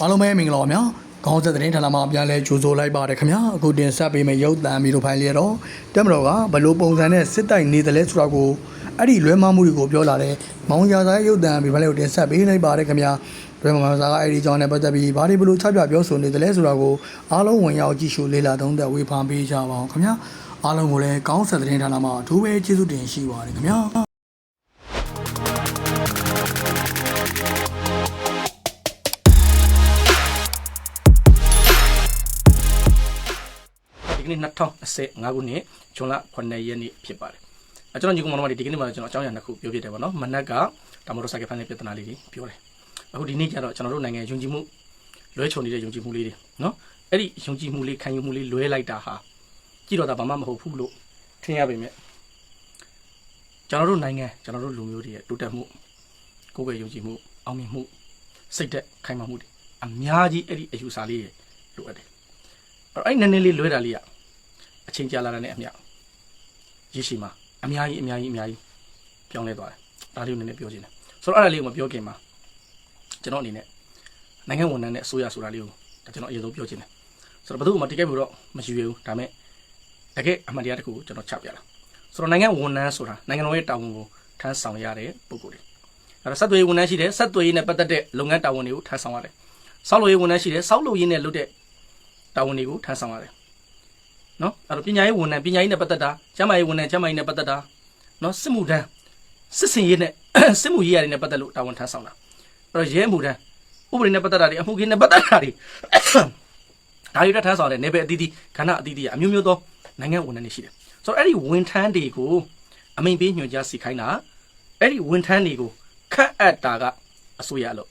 အားလုံးပဲမင်္ဂလာပါဗျာခေါင်းဆက်သတင်းဌာနမှာပြန်လဲကြိုဆိုလိုက်ပါတယ်ခင်ဗျာအခုတင်ဆက်ပေးမယ့်ရုပ်သံမီတို့ဖိုင်လေးတော့တက်မတော်ကဘလို့ပုံစံနဲ့စစ်တိုက်နေတယ်လဲဆိုတာကိုအဲ့ဒီလွဲမှားမှုတွေကိုပြောလာတဲ့မောင်ရစာရုပ်သံမီဖိုင်လေးကိုတင်ဆက်ပေးလိုက်ပါတယ်ခင်ဗျာလွဲမှားစာကအဲ့ဒီကြောင်းနဲ့ပတ်သက်ပြီးဘာတွေဘလို့ချပြပြောဆိုနေတယ်လဲဆိုတာကိုအားလုံးဝင်ရောက်ကြည့်ရှုလေ့လာသုံးသပ်ဝေဖန်ပေးကြပါအောင်ခင်ဗျာအားလုံးကိုလည်းခေါင်းဆက်သတင်းဌာနမှာအထူးပဲကျေးဇူးတင်ရှိပါတယ်ခင်ဗျာ ဒီကနေ့2025ခုနှစ်ဇွန်လ9ရက်နေ့ဖြစ်ပါတယ်။အဲကျွန်တော်ညီကောင်မတော်တွေဒီကနေ့မှာကျွန်တော်အကြောင်းအရာနှစ်ခုပြောပြတယ်ပေါ့နော်။မနက်ကတာမတော်ဆိုင်ကဖန်တဲ့ပြဿနာလေးတွေပြောတယ်။အခုဒီနေ့ကျတော့ကျွန်တော်တို့နိုင်ငံယုံကြည်မှုလွဲချုံနေတဲ့ယုံကြည်မှုလေးတွေနော်။အဲ့ဒီယုံကြည်မှုလေးခံယူမှုလေးလွဲလိုက်တာဟာကြည့်တော့တာဘာမှမဟုတ်ဘူးလို့ထင်ရပေမဲ့ကျွန်တော်တို့နိုင်ငံကျွန်တော်တို့လူမျိုးတွေရဲ့တိုးတက်မှုကိုယ်ပဲယုံကြည်မှုအောင်မြင်မှုစိတ်သက်ခိုင်မာမှုတွေအများကြီးအဲ့ဒီအယူဆလေးတွေလိုအပ်တယ်။အဲ့တော့အဲ့နည်းနည်းလေးလွဲတာလေးက အချိန်ကြာလာတဲ့နဲ့အမျှရရှိမှာအများကြီးအများကြီးအများကြီးပြောင်းလဲသွားတယ်ဒါလေးကိုနည်းနည်းပြောချင်တယ်ဆိုတော့အဲ့ဒါလေးကိုမပြောခင်မှာကျွန်တော်အနေနဲ့နိုင်ငံဝန်ထမ်းနဲ့အစိုးရဆိုတာလေးကိုဒါကျွန်တော်အရင်ဆုံးပြောချင်တယ်ဆိုတော့ဘယ်သူမှတိကျဖို့တော့မရှိရဘူးဒါပေမဲ့တကယ်အမှန်တရားတစ်ခုကိုကျွန်တော်ချပြလာဆိုတော့နိုင်ငံဝန်ထမ်းဆိုတာနိုင်ငံတော်ရဲ့တာဝန်ကိုထမ်းဆောင်ရတဲ့ပုဂ္ဂိုလ်တွေအဲ့တော့ဆက်သွယ်ရေးဝန်ထမ်းရှိတယ်ဆက်သွယ်ရေးနဲ့ပတ်သက်တဲ့လုပ်ငန်းတာဝန်တွေကိုထမ်းဆောင်ရတယ်ဆောက်လုပ်ရေးဝန်ထမ်းရှိတယ်ဆောက်လုပ်ရေးနဲ့လုပ်တဲ့တာဝန်တွေကိုထမ်းဆောင်ရတယ် နော်အဲ့တော့ပညာရေးဝန်ထမ်းပညာရေးနဲ့ပတ်သက်တာကျန်းမာရေးဝန်ထမ်းကျန်းမာရေးနဲ့ပတ်သက်တာနော်စစ်မှုထမ်းစစ်စင်ရေးနဲ့စစ်မှုရေးရာတွေနဲ့ပတ်သက်လို့တာဝန်ထမ်းဆောင်တာအဲ့တော့ရဲမှုထမ်းဥပဒေနဲ့ပတ်သက်တာတွေအမှုခင်းနဲ့ပတ်သက်တာတွေဒါတွေတက်ထမ်းဆောင်တဲ့နေပယ်အသီးသီးခန္ဓာအသီးသီးအမျိုးမျိုးသောနိုင်ငံဝန်ထမ်းတွေရှိတယ်ဆိုတော့အဲ့ဒီဝန်ထမ်းတွေကိုအမိန်ပေးညွှန်ကြားစီခိုင်းတာအဲ့ဒီဝန်ထမ်းတွေကိုခန့်အပ်တာကအစိုးရလို့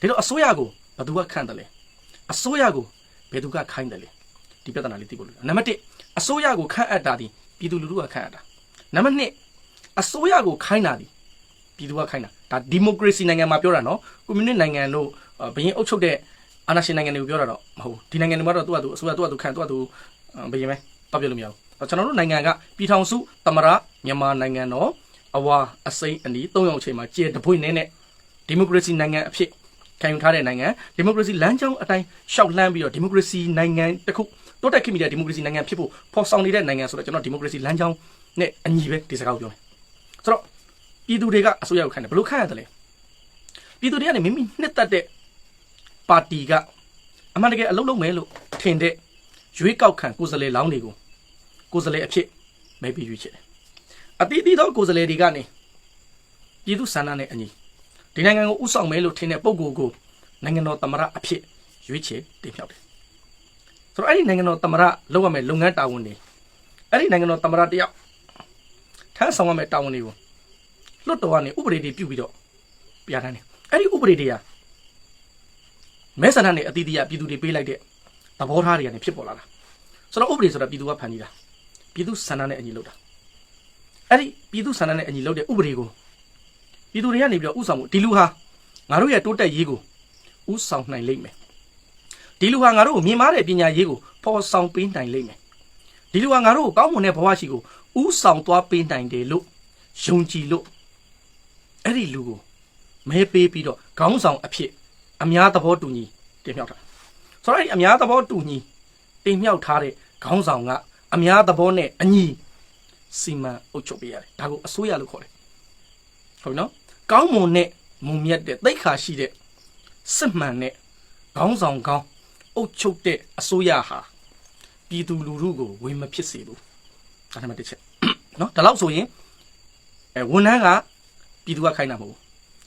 ဒီတော့အစိုးရကိုဘယ်သူကခန့်တယ်လဲအစိုးရကိုဘယ်သူကခိုင်းတယ်လဲ ဒီပြဿနာလေးသိဖို့လိုတယ်နံပါတ်1အစိုးရကိုခန့်အပ်တာဒီပြည်သူလူထုကခန့်အပ်တာနံပါတ်2အစိုးရကိုခိုင်းတာဒီပြည်သူကခိုင်းတာဒါဒီမိုကရေစီနိုင်ငံမှာပြောတာနော်ကွန်မြူနစ်နိုင်ငံတို့ဘရင်အုပ်ချုပ်တဲ့အာဏာရှင်နိုင်ငံတွေကိုပြောတာတော့မဟုတ်ဘူးဒီနိုင်ငံတွေမှာတော့သူ့အတူအစိုးရသူ့အတူခန့်သူ့အတူဘရင်ပဲတော့ပြောလို့မရဘူးကျွန်တော်တို့နိုင်ငံကပြည်ထောင်စုသမရမြန်မာနိုင်ငံတော်အဝါအစိမ်းအနီး၃ရောက်အချိန်မှာကျေတပွင့်နဲ့ဒီမိုကရေစီနိုင်ငံအဖြစ်ခံယူထားတဲ့နိုင်ငံဒီမိုကရေစီလမ်းကြောင်းအတိုင်းရှောက်လှမ်းပြီးတော့ဒီမိုကရေစီနိုင်ငံတစ်ခု တိုးတက်ခင်မိတဲ့ဒီမိုကရေစီနိုင်ငံဖြစ်ဖို့ဖော်ဆောင်နေတဲ့နိုင်ငံဆိုတော့ကျွန်တော်ဒီမိုကရေစီလမ်းကြောင်းနဲ့အညီပဲဒီစကားကိုပြောမယ်ဆိုတော့ပြည်သူတွေကအစိုးရကိုခိုင်းတယ်ဘယ်လိုခိုင်းရတယ်လဲပြည်သူတွေကနေမိမိနှစ်သက်တဲ့ပါတီကအမှန်တကယ်အလုပ်လုပ်မယ်လို့ထင်တဲ့ရွေးကောက်ခံကိုယ်စားလှယ်လောင်းတွေကိုကိုယ်စားလှယ်အဖြစ်မဲပေးရွေးချယ်တယ်အတီးတီးသောကိုယ်စားလှယ်တွေကနေပြည်သူဆန္ဒနဲ့အညီဒီနိုင်ငံကိုဥဆောင်မယ်လို့ထင်တဲ့ပုံကိုယ်ကိုနိုင်ငံတော်သမ္မတအဖြစ်ရွေးချယ်တင်မြှောက်တယ် ဆိုတော့အဲ့ဒီနိုင်ငံတော်သမ္မတလုပ်ရမယ့်လုပ်ငန်းတာဝန်တွေအဲ့ဒီနိုင်ငံတော်သမ္မတတယောက်ထမ်းဆောင်ရမယ့်တာဝန်တွေကိုလွတ်တော်ကနေဥပဒေတွေပြုပြီးတော့ပြဋ္ဌာန်းတယ်အဲ့ဒီဥပဒေတွေကမဲဆန္ဒနဲ့အတီးတီးရပြည်သူတွေပေးလိုက်တဲ့သဘောထားတွေကနေဖြစ်ပေါ်လာတာဆိုတော့ဥပဒေဆိုတာပြည်သူကဖန်တီးတာပြည်သူဆန္ဒနဲ့အညီလုပ်တာအဲ့ဒီပြည်သူဆန္ဒနဲ့အညီလုပ်တဲ့ဥပဒေကိုပြည်သူတွေကနေပြီးတော့ဥဆောင်မှုဒီလူဟာငါတို့ရဲ့တိုးတက်ရေးကိုဥဆောင်နိုင်လိမ့်မယ် ဒီလူဟာငါတို့ကိုမြင်မာတဲ့ပညာရေးကိုဖော်ဆောင်ပေးနိုင်လိမ့်မယ်ဒီလူဟာငါတို့ကိုကောင်းမွန်တဲ့ဘဝရှိကိုဥဆောင်သွားပေးနိုင်တယ်လို့ယုံကြည်လို့အဲ့ဒီလူကိုမဲပေးပြီးတော့ခေါင်းဆောင်အဖြစ်အများသဘောတူညီတင်မြှောက်တာဆိုတော့အဲ့ဒီအများသဘောတူညီတင်မြှောက်ထားတဲ့ခေါင်းဆောင်ကအများသဘောနဲ့အညီစီမံအုပ်ချုပ်ပေးရတယ်ဒါကိုအစိုးရလို့ခေါ်တယ်ဟုတ်ပြီနော်ကောင်းမွန်တဲ့မုံမြတ်တဲ့သိက္ခာရှိတဲ့စစ်မှန်တဲ့ခေါင်းဆောင်ကောင်း အုပ်ချုပ်တဲ့အစိုးရဟာပြည်သူလူထုကိုဝင်မဖြစ်စေဘူးဒါနံပါတ်1ချက်နော်ဒါလို့ဆိုရင်အဲဝန်ထမ်းကပြည်သူကခိုင်းတာမဟုတ်ဘူး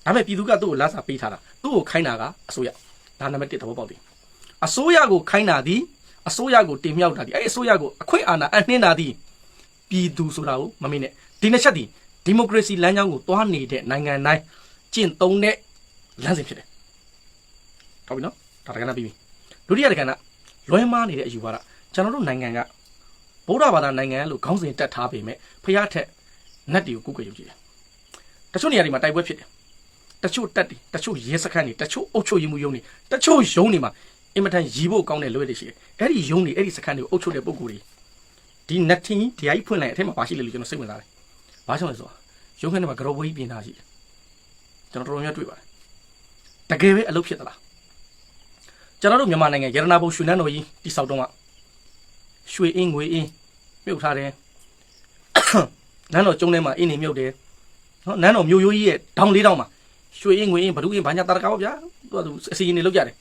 ဒါပေမဲ့ပြည်သူကသူ့ကိုလာစာပေးထားတာသူ့ကိုခိုင်းတာကအစိုးရဒါနံပါတ်1သဘောပေါက်တယ်အစိုးရကိုခိုင်းတာဒီအစိုးရကိုတင်မြှောက်တာဒီအဲ့ဒီအစိုးရကိုအခွင့်အာဏာအနှင်းတာဒီပြည်သူဆိုတာကိုမမေ့နဲ့ဒီနှစ်ချက်ဒီဒီမိုကရေစီလမ်းကြောင်းကိုတွားနေတဲ့နိုင်ငံတိုင်းကျင့်သုံးတဲ့လမ်းစဉ်ဖြစ်တယ်ဟုတ်ပြီနော်ဒါတကယ်လားပြီးပြီ ဒုတိယတက္ကနာလွဲမားနေတဲ့အယူဝါဒကျွန်တော်တို့နိုင်ငံကဗုဒ္ဓဘာသာနိုင်ငံလို့ခေါင်းစဉ်တက်ထားပေမဲ့ဖျားထက်နတ်တွေကိုကုကွယ်ယူကြည့်တယ်တချို့နေရာတွေမှာတိုက်ပွဲဖြစ်တယ်တချို့တက်တွေတချို့ရဲစခန်းတွေတချို့အုပ်ချုပ်ရေးမှုယုံတွေတချို့ယုံတွေမှာအင်မတန်ရီဖို့ကောင်းတဲ့လွဲတွေရှိတယ်အဲ့ဒီယုံတွေအဲ့ဒီစခန်းတွေကိုအုပ်ချုပ်တဲ့ပုံကိုယ်တွေဒီနတ်ထင်းဒီအိုက်ဖွင့်လိုက်အထက်မှာပါရှိလေလို့ကျွန်တော်စိတ်ဝင်စားတယ်ဘာကြောင့်လဲဆိုတော့ယုံခန်းထဲမှာကြောဘွေးကြီးပြင်ထားရှိတယ်ကျွန်တော်တော်တော်များတွေ့ပါတယ်တကယ်ပဲအလုပ်ဖြစ်သလား ကျွန်တော်တို့မြန်မာနိုင်ငံရတနာဘုံရွှေနန်းတော်ကြီးတိဆောက်တော့မှရွှေအင်းငွေအင်းမြုပ်ထားတယ်နန်းတော်ကျုံထဲမှာအင်းနေမြုပ်တယ်နော်နန်းတော်မြို့ရိုးကြီးရဲ့ဒေါင်လေးတောင်မှာရွှေအင်းငွေအင်းဘဒုအင်းဘာညာတာတကားပါဗျာသူကသူအစီအရင်နေလောက်ကြတယ်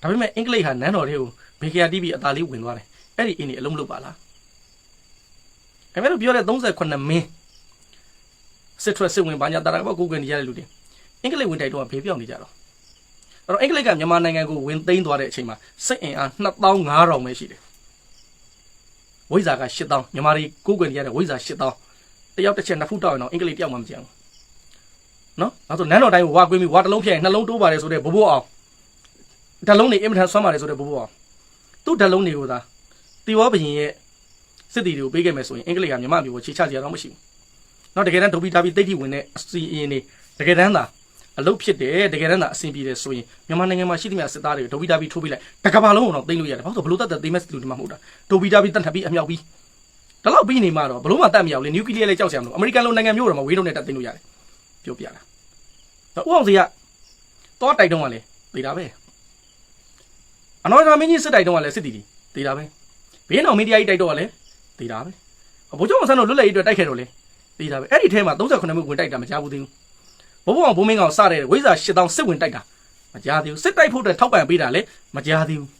ဒါပေမဲ့အင်္ဂလိပ်ဟာနန်းတော်တွေကိုဘေကီယာ TV အသာလေးဝင်သွားတယ်အဲ့ဒီအင်းနေအလုံးမလုပ်ပါလားခင်ဗျားတို့ပြောတဲ့38မင်းစစ်ထွက်စစ်ဝင်ဘာညာတာတကားပါကိုယ်ကွယ်နေရတဲ့လူတွေအင်္ဂလိပ်ဝင်တိုက်တော့ဘေးပြောင်းနေကြတော့ အဲ့တော့အင်္ဂလိပ်ကမြန်မာနိုင်ငံကိုဝင်သိမ်းသွားတဲ့အချိန်မှာစစ်အင်အား2500ပဲရှိတယ်။ဝိဇ္ဇာက8000မြန်မာတွေကိုယ်ကွယ်နေရတဲ့ဝိဇ္ဇာ8000တယောက်တစ်ချက်နှစ်ဖူးတောက်ရင်တော့အင်္ဂလိပ်တယောက်မှမကြံဘူး။နော်။ဒါဆိုနန်းတော်တိုင်းကိုဝါကွေးပြီးဝါတစ်လုံးဖြတ်ရင်နှလုံးတိုးပါတယ်ဆိုတဲ့ဘိုးဘိုးအောင်ဓာတ်လုံးတွေအင်မတန်ဆွမ်းပါတယ်ဆိုတဲ့ဘိုးဘိုးအောင်သူ့ဓာတ်လုံးတွေကိုသာတီဝေါဘရင်ရဲ့စစ်တီတွေကိုပေးခဲ့မယ်ဆိုရင်အင်္ဂလိပ်ကမြန်မာပြည်ကိုခြေချကြရတော့မရှိဘူး။နော်တကယ်တမ်းဒိုဘီတာဘီတိတ်တိဝင်တဲ့အစီအရင်တွေတကယ်တမ်းသာ အလုတ်ဖြစ်တယ်တကယ်တမ်းသာအဆင်ပြေတယ်ဆိုရင်မြန်မာနိုင်ငံမှာရှိသမျှစစ်သားတွေဒိုဘီတာဘီထိုးပေးလိုက်တကဘာလုံးအောင်တော့သိမ့်လို့ရတယ်ဘာလို့ဆိုဘလို့တတ်တဲ့သိမ့်မဲ့လူတွေမှမဟုတ်တာဒိုဘီတာဘီတတ်ထပ်ပြီးအမြောက်ပြီးဒါတော့ပြီးနေမှတော့ဘလို့မှတတ်မရဘူးလေနျူကလ িয়ার လည်းကြောက်စရာမလိုအမေရိကန်လိုနိုင်ငံမျိုးတော့မဝေးတော့နဲ့တတ်သိမ့်လို့ရတယ်ပြောပြတာတော့ဦးအောင်စီကတော့တိုက်တုံးကလည်းသိတာပဲအနော်ရာမင်းကြီးစစ်တိုက်တုံးကလည်းစစ်တီတီသိတာပဲဘေးနောက်မီဒီယာကြီးတိုက်တော့ကလည်းသိတာပဲဘိုးကျောင်းဆန်းတို့လွတ်လပ်ရေးအတွက်တိုက်ခဲ့တော့လေသိတာပဲအဲ့ဒီထဲမှာ38မိနစ်ဝင်တိုက်တာမကြားဘူးသေးဘူး ဘိုးဘုံဘိုးမင်းကောင်စတဲ့ဝိဇ္ဇာ8000စစ်ဝင်တိုက်တာမကြားသေးဘူးစစ်တိုက်ဖို့အတွက်ထောက်ပံ့ပေးတာလည်းမကြားသေးဘူး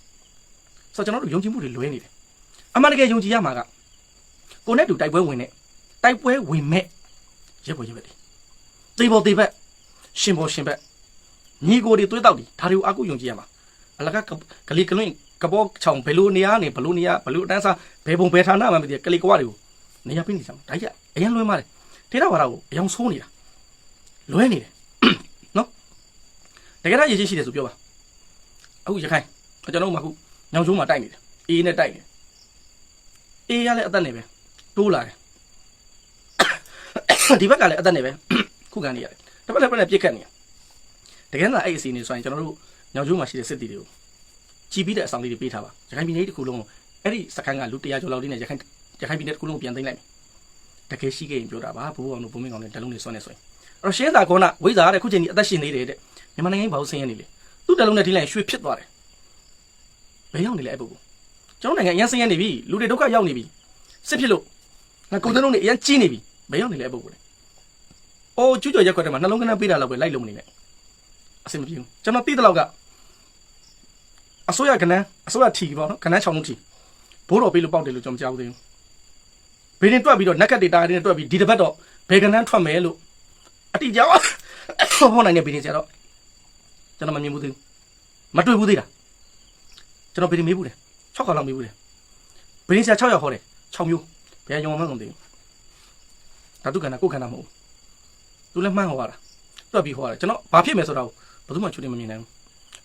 ဆိုတော့ကျွန်တော်တို့ယုံကြည်မှုတွေလွဲနေတယ်အမှန်တကယ်ယုံကြည်ရမှာကကိုနဲ့တူတိုက်ပွဲဝင်တဲ့တိုက်ပွဲဝင်မဲ့ရက်ပေါ်ရက်ပဲတေပေါ်တေဘက်ရှင်ပေါ်ရှင်ဘက်ညီကိုတွေသွေးတောက်တွေဒါတွေကိုအကူယုံကြည်ရမှာအလကကလေးကလွင့်ကဘောချောင်ဘယ်လိုနေရာနေဘယ်လိုနေရာဘယ်လိုအတန်းစားဘယ်ပုံဘယ်ဌာနမှမသိကလေးကွားတွေကိုနေရာပေးနေကြမှာဒါကြီးအရင်လွဲမှားတယ်ထေရဝါဒကိုအယောင်ဆိုးနေတာ လွဲနေတယ်နော်တကယ်တော့ရည်ချင်းရှိတယ်ဆိုပြောပါအခုရခိုင်ကျွန်တော်တို့မှအခုညောင်ကျိုးမှာတိုက်နေတယ်အေးနဲ့တိုက်နေတယ်အေးရလည်းအသက်နေပဲတိုးလာတယ်ဒီဘက်ကလည်းအသက်နေပဲခုခံနေရတယ်တစ်ဖက်တစ်ဖက်နဲ့ပြစ်ခတ်နေရတကယ်တော့အဲ့အစီအနေဆိုရင်ကျွန်တော်တို့ညောင်ကျိုးမှာရှိတဲ့စစ်တီတွေကိုကြည်ပြီးတဲ့အဆောင်လေးတွေပေးထားပါရခိုင်ပြည်နယ်တစ်ခုလုံးကိုအဲ့ဒီစခန်းကလူ100ကျော်လောက်လေးနဲ့ရခိုင်ရခိုင်ပြည်နယ်တစ်ခုလုံးကိုပြန်သိမ်းလိုက်မယ်တကယ်ရှိခဲ့ရင်ပြောတာပါဘိုးအောင်တို့ဘုံမင်းကောင်တွေတလုံးတွေဆွမ်းနေဆိုရင်အဲ့ တော့ရှင်းစာကောနာဝိဇ္ဇာတဲ့ခုချိန်ကြီးအသက်ရှင်နေတယ်တဲ့မြန်မာနိုင်ငံဘာလို့ဆင်းရဲနေလဲသူ့တလုံးနဲ့ထိလိုက်ရွှေဖြစ်သွားတယ်ဘယ်ရောက်နေလဲအဲ့ပုဂ္ဂိုလ်ကျွန်တော်နိုင်ငံအရင်ဆင်းရဲနေပြီလူတွေဒုက္ခရောက်နေပြီစစ်ဖြစ်လို့ငါကုန်စည်လုံးတွေအရင်ကြီးနေပြီဘယ်ရောက်နေလဲအဲ့ပုဂ္ဂိုလ်လဲအိုးကျူးကျော်ရက်ခွက်ထဲမှာနှလုံးကနန်းပေးတာလောက်ပဲလိုက်လို့မနေနဲ့အဆင်မပြေဘူးကျွန်တော်သိတဲ့လောက်ကအစိုးရကနန်းအစိုးရထီပေါ့နော်ကနန်းချောင်းလုံးထီဘိုးတော်ပေးလို့ပေါက်တယ်လို့ကျွန်တော်မကြားဘူးသေးဘူးဘေးရင်တွက်ပြီးတော့နက်ကတ်ဒေတာတွေနဲ့တွက်ပြီးဒီတစ်ပတ်တော့ဘယ်ကနန်းထွက်မယ်လို့ အတိအကျဟောနိုင်တဲ့ဗီဒီယိုဆရာတော့ကျွန်တော်မမြင်ဘူးသေးဘူးမတွေ့ဘူးသေးတာကျွန်တော်ဗီဒီယိုမေးဘူးတယ်6ခါလောက်မေးဘူးတယ်ဗီဒီယိုဆရာ6ယောက်ဟောတယ်6မျိုးဘယ်ညောင်မှမသိဘူးဒါသူကနာကိုခန္ဓာမဟုတ်ဘူးသူလည်းမှန်းဟောရတာတွက်ပြီးဟောရတယ်ကျွန်တော်ဘာဖြစ်မယ်ဆိုတော့ဘယ်သူမှချွတ်နေမမြင်နိုင်ဘူး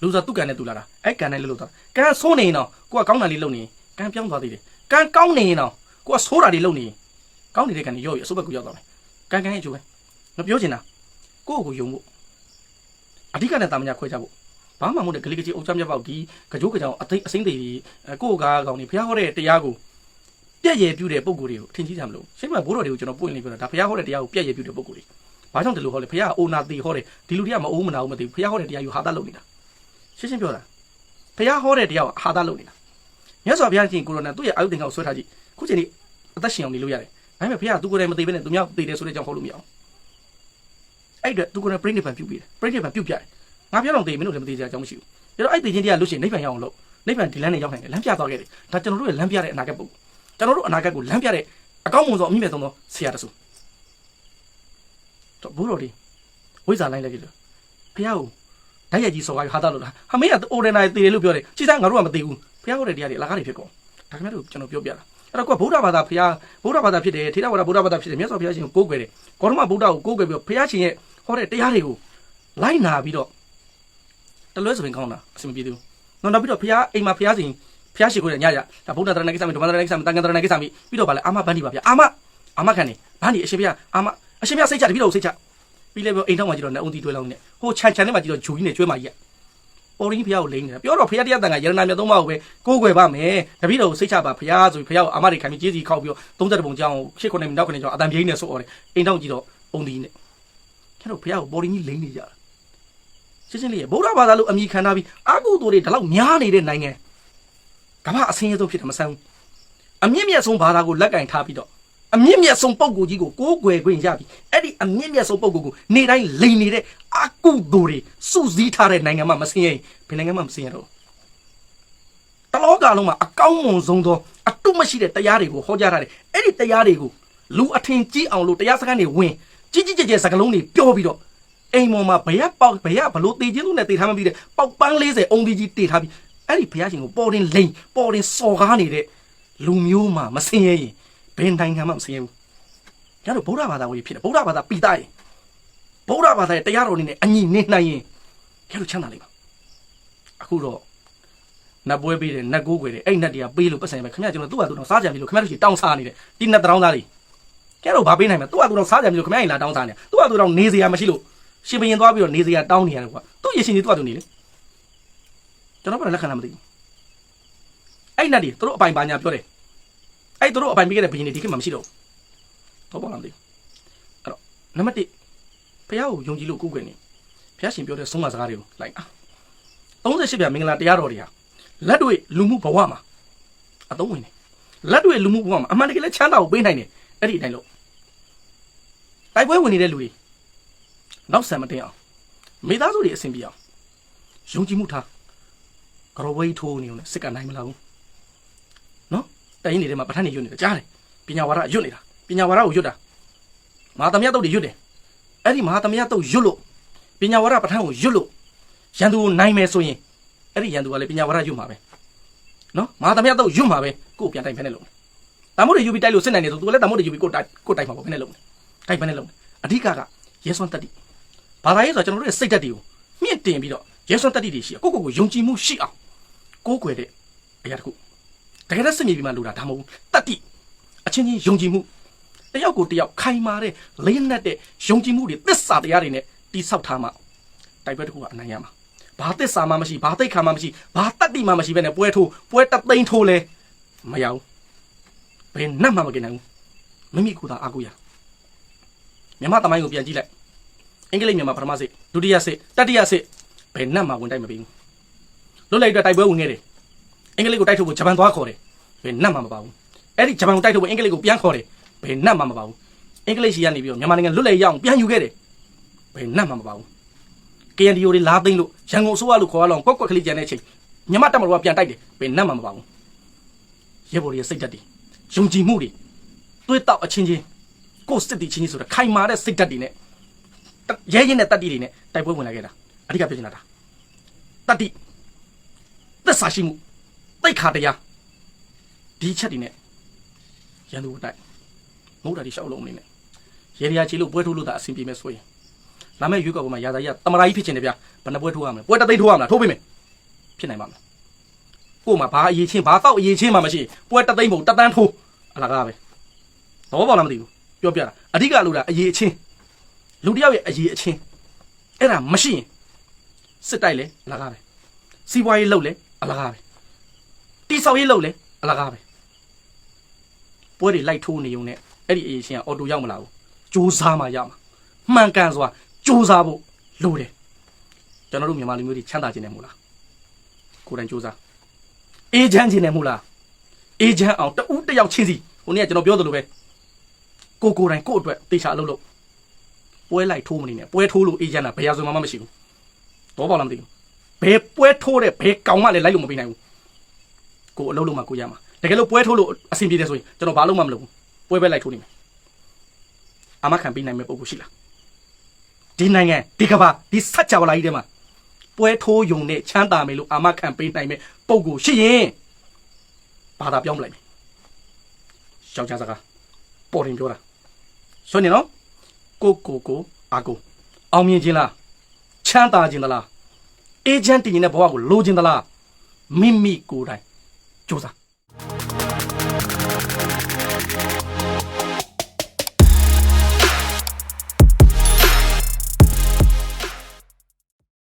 လူစားသူကန်နဲ့တူလာတာအဲ့ကန်နဲ့လှုပ်လို့တာကန်ဆိုးနေရင်တော့ကိုကကောင်းတာလေးလုပ်နေကန်ပြောင်းသွားသေးတယ်ကန်ကောင်းနေရင်တော့ကိုကဆိုးတာလေးလုပ်နေကောင်းနေတဲ့ကန်ကြီးရော့ရအစုပ်ဘက်ကိုရောက်သွားတယ်ကန်ကန်ရဲ့အကျိုးပဲ မပြောချင်တာကိုယ့်ကိုယ်ယုံဖို့အဓိကနဲ့တာမညာခွဲကြဖို့ဘာမှမဟုတ်တဲ့ဂလိကကြီးအုပ်ချမ်းမြတ်ပေါက်ဒီကကြိုးကကြောင်အသိအစိမ့်တွေကိုယ့်ကားကောင်တွေဖျားဟောတဲ့တရားကိုပြည့်ရည်ပြုတဲ့ပုံကိုယ်တွေကိုအထင်ကြီးကြမလို့ရှင်းမဘိုးတော်တွေကိုကျွန်တော်ပွင့်နေပြောတာဒါဖျားဟောတဲ့တရားကိုပြည့်ရည်ပြုတဲ့ပုံကိုယ်တွေဘာကြောင့်ဒီလိုဟောလဲဖျားအိုနာတီဟောတယ်ဒီလူတွေကမအိုးမနာဘူးမသိဘူးဖျားဟောတဲ့တရားယူဟာတာလုပ်နေတာရှင်းရှင်းပြောတာဖျားဟောတဲ့တရားကိုဟာတာလုပ်နေတာမြတ်စွာဘုရားရှင်ကိုရိုနာသူ့ရဲ့အာယုတင်ကောက်ဆွဲထားကြည့်ခုချိန်นี้အသက်ရှင်အောင်နေလို့ရတယ်ဒါပေမဲ့ဖျားကသူကိုယ်တိုင်မသိဘဲနဲ့သူများသိတယ်ဆိုတဲ့ကြောင့်ဟောလို့မရအောင် အဲ့အတွက်သူကလည်းပြိဋိဘံပြုတ်ပြီးတယ်ပြိဋိဘံပြုတ်ပြတယ်ငါပြောတော့တေမင်းတို့လည်းမသေးကြအကြောင်းမရှိဘူးဒါတော့အဲ့တေချင်းတရားလို့ရှိရင်နိဗ္ဗာန်ရောက်အောင်လုပ်နိဗ္ဗာန်ဒီလမ်းနဲ့ရောက်နိုင်တယ်လမ်းပြသွားခဲ့တယ်ဒါကျွန်တော်တို့ရဲ့လမ်းပြတဲ့အနာဂတ်ပုံကျွန်တော်တို့အနာဂတ်ကိုလမ်းပြတဲ့အကောင်းမွန်ဆုံးအမြင့်မြတ်ဆုံးသောဆရာတဆူတော့ဘိုးတော်ဒီဝိဇ္ဇာလိုင်းလည်းကြည့်လို့ဖះကိုဓာတ်ရိုက်ကြီးစော်ကားဟာတာလို့လားဟာမင်းကအိုဒန်နာတေတယ်လို့ပြောတယ်ကြည်သားငါတို့ကမသိဘူးဖះဟောတဲ့တရားတွေအလားကားတွေဖြစ်ကုန်ဒါခင်ဗျားတို့ကျွန်တော်ပြောပြတာအဲ့တော့ကဗုဒ္ဓဘာသာဖះဗုဒ္ဓဘာသာဖြစ်တယ်ထေရဝါဒဗုဒ္ဓဘာသာဖြစ်တယ်မြတ်စွာဘုရားရှင်ကိုကိုးကွယ်တယ်ဂေါတမဗုဒ္ဓကိုကိုးကွယ်ပြီးဖះရှင်ရဲ့ ဟောတဲ့တရားတွေကိုလိုက်နာပြီးတော့တလွဲဆိုရင်ကောင်းတာအဆင်မပြေသေးဘူးနောက်နောက်ပြီးတော့ဖះအိမ်မှာဖះရှင်ဖះရှိခိုးတဲ့ညရဒါဗုဒ္ဓတရဏကိစ္စမဓမ္မတရဏကိစ္စမတန်ခါတရဏကိစ္စမပြီးတော့ဗာလဲအာမဘန်းဒီပါဗျာအာမအာမခံနေဘန်းဒီအရှင်ဖះအာမအရှင်ဖះစိတ်ချတပြီးတော့စိတ်ချပြီးလဲပြောအိမ်ထောက်မှာကြည့်တော့နေအုံတီတွဲလောင်းနေဟိုခြံခြံထဲမှာကြည့်တော့ဂျူကြီးနေကျွဲမှာကြီးပေါ်ရင်းဖះကိုလိမ့်နေတာပြောတော့ဖះတရားတန်ကရတနာမြတ်သုံးပါးကိုပဲကိုးကွယ်ပါမယ်တပည့်တော်စိတ်ချပါဖះဆိုပြီးဖះကိုအာမတွေခံပြီးကျေးစီခောက်ပြီးတော့30ပုံကြောင်းရှစ်ခုနှစ်မိနစ်နောက်ခုနှစ်ကြောင်းအတန်ပြိန်းနေဆိုအော်တယ်အိမ်ထောက်ကြည့်တော့အုံတီနဲ့ ကျတော့ဖះကိုပေါ်ရင်းကြီးလိမ့်နေကြတာရှင်းရှင်းလေးဗုဒ္ဓဘာသာလို့အမိခံထားပြီးအာကုသိုလ်တွေဒီလောက်များနေတဲ့နိုင်ငံကမ္ဘာအဆင်းရဲဆုံးဖြစ်တယ်မဆန်းဘူးအမြင့်မြတ်ဆုံးဘာသာကိုလက်ကင်ထားပြီးတော့အမြင့်မြတ်ဆုံးပုံကိုကြီးကိုကိုးကွယ်ခွင့်ရပြီအဲ့ဒီအမြင့်မြတ်ဆုံးပုံကိုကိုနေတိုင်းလိန်နေတဲ့အာကုသိုလ်တွေစုစည်းထားတဲ့နိုင်ငံမှာမဆင်းရဲဘယ်နိုင်ငံမှမဆင်းရဲတော့တလောကလုံးမှာအကောင်းမွန်ဆုံးသောအတုမရှိတဲ့တရားတွေကိုဟောကြားထားတယ်အဲ့ဒီတရားတွေကိုလူအထင်ကြီးအောင်လို့တရားစခန်းတွေဝင် ကြီးကြီးကျယ်ကျယ်စကားလုံးတွေပြောပြီးတော့အိမ်ပေါ်မှာဘရပေါက်ဘရဘလို့တေချင်းသူနဲ့တေထားမှမသိတဲ့ပေါက်ပန်း40အုံဒီကြီးတေထားပြီးအဲ့ဒီဘုရားရှင်ကိုပေါ်တင်လိန်ပေါ်တင်စော်ကားနေတဲ့လူမျိုးမှမစင်ရရင်ဘယ်နိုင်ငံမှမစင်ရဘူးကျတော့ဗုဒ္ဓဘာသာဝင်ဖြစ်တယ်ဗုဒ္ဓဘာသာပိသားရင်ဗုဒ္ဓဘာသာရဲ့တရားတော်နေနဲ့အညီနေနိုင်ရင်ကျတော့ချမ်းသာလိမ့်မယ်အခုတော့နတ်ပွဲပေးတယ်နတ်ကိုးကွယ်တယ်အဲ့နတ်တွေကပေးလို့ပတ်ဆိုင်ပဲခင်ဗျာကျွန်တော်သူ့ဟာသူတော့စားကြပြီလို့ခင်ဗျာတို့ရှိတောင်းစားနေတယ်ဒီနတ်တောင်းသားလေး ကျတော့ဘာပေးနိုင်မလဲသူ့ဟာသူတော့စားကြပြီလို့ခင်ဗျာကြီးလာတောင်းစားနေသူ့ဟာသူတော့နေစရာမရှိလို့ရှင်ဘရင်သွားပြီးတော့နေစရာတောင်းနေရတယ်ကွာသူ့ရရှင်ကြီးသူ့အတူနေလေကျွန်တော်ဘာလက်ခံလာမသိဘူးအဲ့နတ်ဒီသူတို့အပိုင်ပါညာပြောတယ်အဲ့သူတို့အပိုင်ပေးခဲ့တဲ့ဘရင်တွေဒီခေတ်မှာမရှိတော့ဘူးတော့ဘာမှမသိဘူးအဲ့တော့နံပါတ်1ဘုရားကိုယုံကြည်လို့ကိုးကွယ်နေဘုရားရှင်ပြောတဲ့ဆုံးမစကားတွေကိုလိုက်အား38ပြမင်္ဂလာတရားတော်တွေဟာလက်တွေ့လူမှုဘဝမှာအသုံးဝင်တယ်လက်တွေ့လူမှုဘဝမှာအမှန်တကယ်လဲချမ်းသာကိုပေးနိုင်တယ် အဲ့ဒီအတိုင်းလို့တိုက်ပွဲဝင်နေတဲ့လူတွေနောက်ဆံမတင်အောင်မိသားစုတွေအဆင်ပြေအောင်ယုံကြည်မှုထားကရောဝေးထိုးနေုံနဲ့စစ်ကနိုင်မလားဘူးနော်တိုင်းနေတယ်မှာပဋ္ဌာန်းနေရွတ်နေတာကြားတယ်ပညာဝါဒရွတ်နေတာပညာဝါဒကိုရွတ်တာမဟာသမယတုတ်တွေရွတ်တယ်အဲ့ဒီမဟာသမယတုတ်ရွတ်လို့ပညာဝါဒပဋ္ဌာန်းကိုရွတ်လို့ရန်သူကိုနိုင်မယ်ဆိုရင်အဲ့ဒီရန်သူကလည်းပညာဝါဒရွတ်မှာပဲနော်မဟာသမယတုတ်ရွတ်မှာပဲကို့ပြန်တိုင်ဖဲနဲ့လုံး တမို့တွေယူပြီးတိုက်လို့စစ်နိုင်တယ်ဆိုသူကလည်းတမို့တွေယူပြီးကို့တိုက်ကို့တိုက်မှာပေါ့ဖဲနဲ့လုံးတိုက်ဖဲနဲ့လုံးအဓိကကရဲစွမ်းတက်တိဘာသာရေးဆိုတော့ကျွန်တော်တို့ရဲ့စိတ်ဓာတ်တွေကိုမြင့်တင်ပြီးတော့ရဲစွမ်းတက်တိတွေရှိအောင်ကိုယ့်ကိုယ်ကိုယုံကြည်မှုရှိအောင်ကိုးကွယ်တဲ့အရာတစ်ခုတကယ်တော့စစ်မြေပြင်မှာလိုတာဒါမဟုတ်ဘူးတက်တိအချင်းချင်းယုံကြည်မှုတယောက်ကိုတယောက်ခိုင်မာတဲ့လေးနက်တဲ့ယုံကြည်မှုတွေသစ္စာတရားတွေနဲ့တိဆောက်ထားမှတိုက်ပွဲတစ်ခုကအနိုင်ရမှာဘာသစ္စာမှမရှိဘာသိက္ခာမှမရှိဘာတတ္တိမှမရှိပဲနဲ့ပွဲထိုးပွဲတသိန်းထိုးလဲမရဘူး ဘယ်နတ်မှမกินနိုင်ဘူးမိမိကိုယ်သာအာကိုရမြမတမိုင်းကိုပြန်ကြည့်လိုက်အင်္ဂလိပ်မြန်မာပထမစစ်ဒုတိယစစ်တတိယစစ်ဘယ်နှက်မှဝင်တိုက်မပေးဘူးလွတ်လိုက်တဲ့တိုက်ပွဲဝင်ခဲ့တယ်အင်္ဂလိပ်ကိုတိုက်ထုတ်ဖို့ဂျပန်သွားခေါ်တယ်ဘယ်နှက်မှမပါဘူးအဲ့ဒီဂျပန်ကိုတိုက်ထုတ်ဖို့အင်္ဂလိပ်ကိုပြန်ခေါ်တယ်ဘယ်နှက်မှမပါဘူးအင်္ဂလိပ်ရှိကနေပြီးတော့မြန်မာနိုင်ငံလွတ်လပ်ရအောင်ပြန်ယူခဲ့တယ်ဘယ်နှက်မှမပါဘူး KNDO တွေလာသိမ်းလို့ရန်ကုန်အစိုးရလို့ခေါ်ရအောင်ကွက်ကွက်ကလေးကြံတဲ့အချိန်မြန်မာတပ်မတော်ကပြန်တိုက်တယ်ဘယ်နှက်မှမပါဘူးရဲဘော်တွေရဲ့စိတ်ဓာတ်တွေ ယုံကြည်မှုတွေတွေးတောက်အချင်းချင်းကိုယ်စစ်တီချင်းချင်းဆိုတော့ခိုင်မာတဲ့စိတ်ဓာတ်တွေနဲ့ရဲရင်တဲ့တတ္တိတွေနဲ့တိုက်ပွဲဝင်လာခဲ့တာအဓိကပြောချင်တာဒါတတ္တိသက်စာရှိမှုတိတ်ခါတရားဒီချက်တွေနဲ့ရန်သူကိုတိုက်မဟုတ်တာဒီရှောက်လုံးအနေနဲ့ရေရရာချီလို့ပွဲထိုးလို့သာအဆင်ပြေမယ်ဆိုရင်လာမယ့်ရွေးကောက်ပွဲမှာရာသာကြီးကတမရာကြီးဖြစ်ချင်တယ်ဗျာဘယ်နှပွဲထိုးရမလဲပွဲတသိန်းထိုးရမလားထိုးပေးမယ်ဖြစ်နိုင်ပါမလား ကို့မှာဘာအရေးချင်းဘာတော့အရေးချင်းမှမရှိပွဲတသိန်းပုံတတန်းထိုးအလကားပဲတော့ပေါ့လားမသိဘူးပြောပြတာအဓိကလို့တာအရေးချင်းလူတစ်ယောက်ရဲ့အရေးအချင်းအဲ့ဒါမရှိရင်စစ်တိုက်လေအလကားပဲစီးပွားရေးလုပ်လေအလကားပဲတိဆောက်ရေးလုပ်လေအလကားပဲပွဲတွေလိုက်ထိုးနေုံနဲ့အဲ့ဒီအရေးချင်းကအော်တိုရောက်မလာဘူးစူးစမ်းမှရမှာမှန်ကန်စွာစူးစမ်းဖို့လိုတယ်ကျွန်တော်တို့မြန်မာလူမျိုးတွေချမ်းသာခြင်းနဲ့မို့လားကိုယ်တိုင်စူးစမ်း အေးချမ်းခြင်းနဲ့မို့လားအေးချမ်းအောင်တဦးတစ်ယောက်ချင်းစီဟိုနေ့ကကျွန်တော်ပြောသလိုပဲကိုကိုယ်တိုင်ကိုယ့်အတွက်တေချာအလုပ်လုပ်ပွဲလိုက်ထိုးမနေနဲ့ပွဲထိုးလို့အေးချမ်းတာဘယ်ရာဆိုမှမရှိဘူးတော့ပေါ့လားမသိဘူးဘယ်ပွဲထိုးတဲ့ဘယ်ကောင်မှလည်းလိုက်လို့မပေးနိုင်ဘူးကိုအလုပ်လုပ်မှကိုရမှာတကယ်လို့ပွဲထိုးလို့အဆင်ပြေတယ်ဆိုရင်ကျွန်တော်ဘာလို့မှမလုပ်ဘူးပွဲပဲလိုက်ထိုးနေမယ်အမခံပေးနိုင်မယ့်ပုံကိုရှိလားဒီနိုင်ငံဒီကဘာဒီစัจ java လာကြီးထဲမှာ ပွဲထိုးယုံနဲ့ချမ်းသာမယ်လို့အမခံပေးနိုင်မယ့်ပုံကိုရှိရင်ဘာသာပြောင်းမလိုက်မယ်ယောက်ျားစကားပေါ်ရင်ပြောတာဆိုနေနော်ကိုကိုကိုအာကိုအောင်မြင်ခြင်းလားချမ်းသာခြင်းသလားအေဂျင့်တင်နေတဲ့ဘဝကိုလိုချင်သလားမိမိကိုယ်တိုင်စူးစမ်း